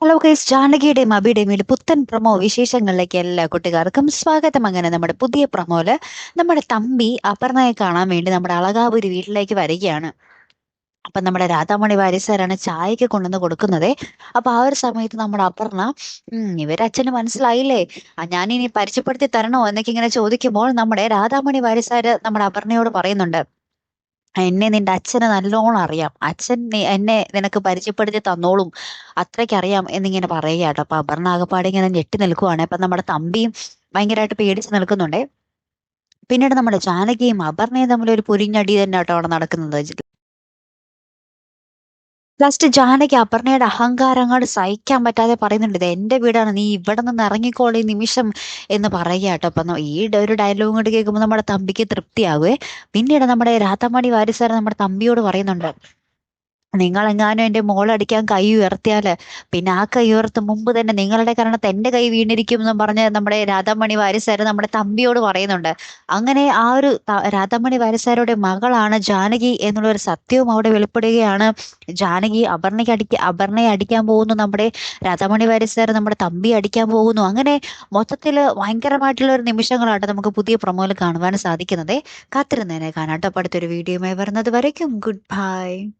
Hello guys ജാനകിയുടെയും അബിയുടെയും വീട് പുത്തൻ promo വിശേഷങ്ങളിലേക്ക് എല്ലാ കുട്ടികാർക്കും സ്വാഗതം. അങ്ങനെ നമ്മുടെ പുതിയ പ്രമോൽ നമ്മുടെ തമ്പി അപർണയെ കാണാൻ വേണ്ടി നമ്മുടെ അളകാപുരി വീട്ടിലേക്ക് വരികയാണ്. അപ്പൊ നമ്മുടെ രാധാമണി വാരിസാരാണ് ചായക്ക് കൊണ്ടുവന്ന് കൊടുക്കുന്നത്. അപ്പൊ ആ ഒരു സമയത്ത് നമ്മുടെ അപർണ ഉം ഇവരച്ഛന് മനസ്സിലായില്ലേ? ഞാനിനി പരിചയപ്പെടുത്തി തരണോ? എന്നൊക്കെ ഇങ്ങനെ ചോദിക്കുമ്പോൾ നമ്മുടെ രാധാമണി വാരിസാര് നമ്മുടെ അപർണയോട് പറയുന്നുണ്ട്. എന്നെ നിന്റെ അച്ഛനെ നല്ലോണം അറിയാം. അച്ഛൻ എന്നെ നിനക്ക് പരിചയപ്പെടുത്തി തന്നോളും. അത്രയ്ക്ക് അറിയാം എന്നിങ്ങനെ പറയുക കേട്ടോ അപ്പൊ അപർണ ആകപ്പാടെ ഇങ്ങനെ ഞെട്ടി നിൽക്കുവാണ്. അപ്പൊ നമ്മുടെ തമ്പിയും ഭയങ്കരമായിട്ട് പേടിച്ച് നിൽക്കുന്നുണ്ടേ. പിന്നീട് നമ്മുടെ ജാനകിയും അപർണയും തമ്മിൽ ഒരു പൊരിഞ്ഞടി തന്നെ കേട്ടോ അവിടെ നടക്കുന്നത്. ലാസ്റ്റ് ജാനകി അപർണയുടെ അഹങ്കാരം അങ്ങോട്ട് സഹിക്കാൻ പറ്റാതെ പറയുന്നുണ്ട് ഇത് എന്റെ വീടാണ് നീ ഇവിടെ നിന്ന് ഇറങ്ങിക്കോളി നിമിഷം എന്ന് പറയുക കേട്ടോ. അപ്പൊ ഈ ഒരു ഡയലോഗ് കൊണ്ട് കേൾക്കുമ്പോൾ നമ്മുടെ തമ്പിക്ക് തൃപ്തിയാവേ പിന്നീട് നമ്മുടെ രാധാമണി വാരിസാരൻ നമ്മുടെ തമ്പിയോട് പറയുന്നുണ്ട് നിങ്ങളെങ്ങാനും എന്റെ മോളടിക്കാൻ കൈ ഉയർത്തിയാൽ പിന്നെ ആ കൈ ഉയർത്തും മുമ്പ് തന്നെ നിങ്ങളുടെ കാരണത്ത് എന്റെ കൈ വീണിരിക്കും എന്ന് പറഞ്ഞ് നമ്മുടെ രാധാമണി വാരിസാര് നമ്മുടെ തമ്പിയോട് പറയുന്നുണ്ട്. അങ്ങനെ ആ ഒരു രാധാമണി വാരിസാരുടെ മകളാണ് ജാനകി എന്നുള്ള ഒരു സത്യവും അവിടെ വെളിപ്പെടുകയാണ്. ജാനകി അപർണയ്ക്ക് അടിക്ക അപർണയെ അടിക്കാൻ പോകുന്നു. നമ്മുടെ രാധാമണി വാരിസാർ നമ്മുടെ തമ്പി അടിക്കാൻ പോകുന്നു. അങ്ങനെ മൊത്തത്തിൽ ഭയങ്കരമായിട്ടുള്ള ഒരു നിമിഷങ്ങളാണ് നമുക്ക് പുതിയ പ്രൊമോയിൽ കാണുവാൻ സാധിക്കുന്നത്. കാത്തിരുന്നതിനെ കാണാട്ടോ അടുത്തൊരു വീഡിയോയുമായി വരുന്നത് വരയ്ക്കും. Good bye.